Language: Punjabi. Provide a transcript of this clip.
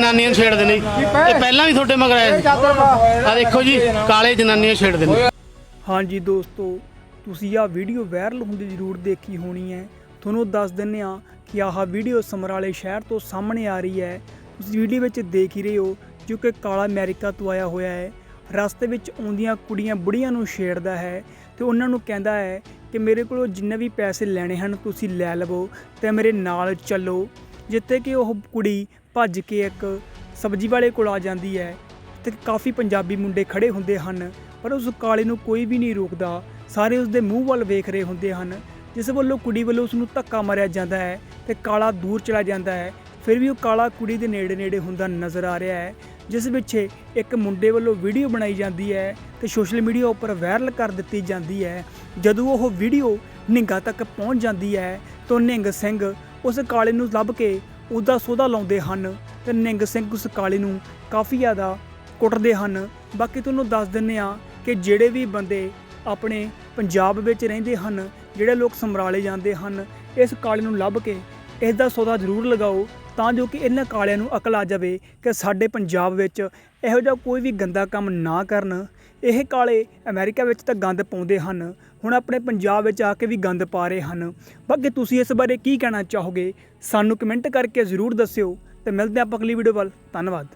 ਜਨਾਨੀਆਂ ਨੂੰ ਛੇੜਦੇ ਨੇ। ਜੀ। ਇਹ ਪਹਿਲਾਂ ਵੀ ਤੁਹਾਡੇ ਮਗਰ ਆਏ ਆ ਦੇਖੋ ਜੀ ਕਾਲੇ ਜਨਾਨੀਆਂ ਛੇੜਦੇ ਨੇ। ਹਾਂਜੀ ਦੋਸਤੋ ਤੁਸੀਂ ਆਹ ਵੀਡੀਓ ਵਾਇਰਲ ਹੁੰਦੀ ਜ਼ਰੂਰ ਦੇਖੀ ਹੋਣੀ ਹੈ। ਤੁਹਾਨੂੰ ਦੱਸ ਦਿੰਨੇ ਆ ਕਿ ਆਹ ਵੀਡੀਓ ਸਮਰਾਲੇ ਸ਼ਹਿਰ ਤੋਂ ਸਾਹਮਣੇ ਆ ਰਹੀ ਹੈ। ਤੁਸੀਂ ਵੀਡੀਓ ਵਿੱਚ ਦੇਖ ਹੀ ਰਹੇ ਹੋ ਜੋ ਕਿ ਕਾਲਾ ਅਮਰੀਕਾ ਤੋਂ ਆਇਆ ਹੋਇਆ ਹੈ। ਰਸਤੇ ਵਿੱਚ ਆਉਂਦੀਆਂ ਕੁੜੀਆਂ ਬੁੜੀਆਂ ਨੂੰ ਛੇੜਦਾ ਹੈ ਤੇ ਉਹਨਾਂ ਨੂੰ ਕਹਿੰਦਾ ਹੈ ਕਿ ਮੇਰੇ ਕੋਲੋਂ ਜਿੰਨੇ ਵੀ ਪੈਸੇ ਲੈਣੇ ਹਨ ਤੁਸੀਂ ਲੈ ਲਵੋ ਤੇ ਮੇਰੇ ਨਾਲ ਚੱਲੋ। ਜਿੱਥੇ ਕਿ ਉਹ ਕੁੜੀ ਭੱਜ ਕੇ ਇੱਕ ਸਬਜ਼ੀ ਵਾਲੇ ਕੋਲ ਆ ਜਾਂਦੀ ਹੈ ਤੇ ਕਾਫੀ ਪੰਜਾਬੀ ਮੁੰਡੇ ਖੜੇ ਹੁੰਦੇ ਹਨ, ਪਰ ਉਸ ਕਾਲੇ ਨੂੰ ਕੋਈ ਵੀ ਨਹੀਂ ਰੋਕਦਾ। ਸਾਰੇ ਉਸ ਦੇ ਮੂੰਹ ਵੱਲ ਵੇਖ ਰਹੇ ਹੁੰਦੇ ਹਨ। ਜਿਸ ਵੱਲੋਂ ਕੁੜੀ ਵੱਲੋਂ ਉਸ ਨੂੰ ਧੱਕਾ ਮਾਰਿਆ ਜਾਂਦਾ ਹੈ ਤੇ ਕਾਲਾ ਦੂਰ ਚਲਾ ਜਾਂਦਾ ਹੈ, ਫਿਰ ਵੀ ਉਹ ਕਾਲਾ ਕੁੜੀ ਦੇ ਨੇੜੇ ਨੇੜੇ ਹੁੰਦਾ ਨਜ਼ਰ ਆ ਰਿਹਾ ਹੈ, ਜਿਸ ਵਿੱਚ ਇੱਕ ਮੁੰਡੇ ਵੱਲੋਂ ਵੀਡੀਓ ਬਣਾਈ ਜਾਂਦੀ ਹੈ ਤੇ ਸੋਸ਼ਲ ਮੀਡੀਆ ਉੱਪਰ ਵਾਇਰਲ ਕਰ ਦਿੱਤੀ ਜਾਂਦੀ ਹੈ। ਜਦੋਂ ਉਹ ਵੀਡੀਓ ਨਿੰਗਾ ਤੱਕ ਪਹੁੰਚ ਜਾਂਦੀ ਹੈ, ਤਾਂ ਨਿੰਗ ਸਿੰਘ ਉਸ ਕਾਲੇ ਨੂੰ ਲੱਭ ਕੇ ਉਹਦਾ ਸੋਧਾ ਲਾਉਂਦੇ ਹਨ ਤੇ ਨਿੰਗ ਸਿੰਘ ਉਸ ਕਾਲੇ ਨੂੰ ਕਾਫੀ ਜ਼ਿਆਦਾ ਕੁੱਟਦੇ ਹਨ। ਬਾਕੀ ਤੁਹਾਨੂੰ ਦੱਸ ਦਿੰਨੇ ਆ ਕਿ ਜਿਹੜੇ ਵੀ ਬੰਦੇ ਆਪਣੇ ਪੰਜਾਬ ਵਿੱਚ ਰਹਿੰਦੇ ਹਨ, ਜਿਹੜੇ ਲੋਕ ਸਮਰਾਲੇ ਜਾਂਦੇ ਹਨ, ਇਸ ਕਾਲੇ ਨੂੰ ਲੱਭ ਕੇ ਇਸ ਦਾ ਸੌਦਾ ਜ਼ਰੂਰ ਲਗਾਓ ਤਾਂ ਜੋ ਕਿ ਇਹਨਾਂ ਕਾਲਿਆਂ ਨੂੰ ਅਕਲ ਆ ਜਾਵੇ ਕਿ ਸਾਡੇ ਪੰਜਾਬ ਵਿੱਚ ਇਹੋ ਜਿਹਾ ਕੋਈ ਵੀ ਗੰਦਾ ਕੰਮ ਨਾ ਕਰਨ। ਇਹ ਕਾਲੇ ਅਮਰੀਕਾ ਵਿੱਚ ਤਾਂ ਗੰਦ ਪਾਉਂਦੇ ਹਨ। ਹੁਣ ਆਪਣੇ ਪੰਜਾਬ ਵਿੱਚ ਆ ਕੇ ਵੀ ਗੰਦ ਪਾ ਰਹੇ ਹਨ। ਬਾਕੀ ਤੁਸੀਂ ਇਸ ਬਾਰੇ ਕੀ ਕਹਿਣਾ ਚਾਹੋਗੇ? ਸਾਨੂੰ ਕਮੈਂਟ ਕਰਕੇ ਜ਼ਰੂਰ ਦੱਸਿਓ। ਤੇ ਮਿਲਦੇ ਹਾਂ ਆਪਾਂ ਅਗਲੀ ਵੀਡੀਓ ਵੱਲ। ਧੰਨਵਾਦ।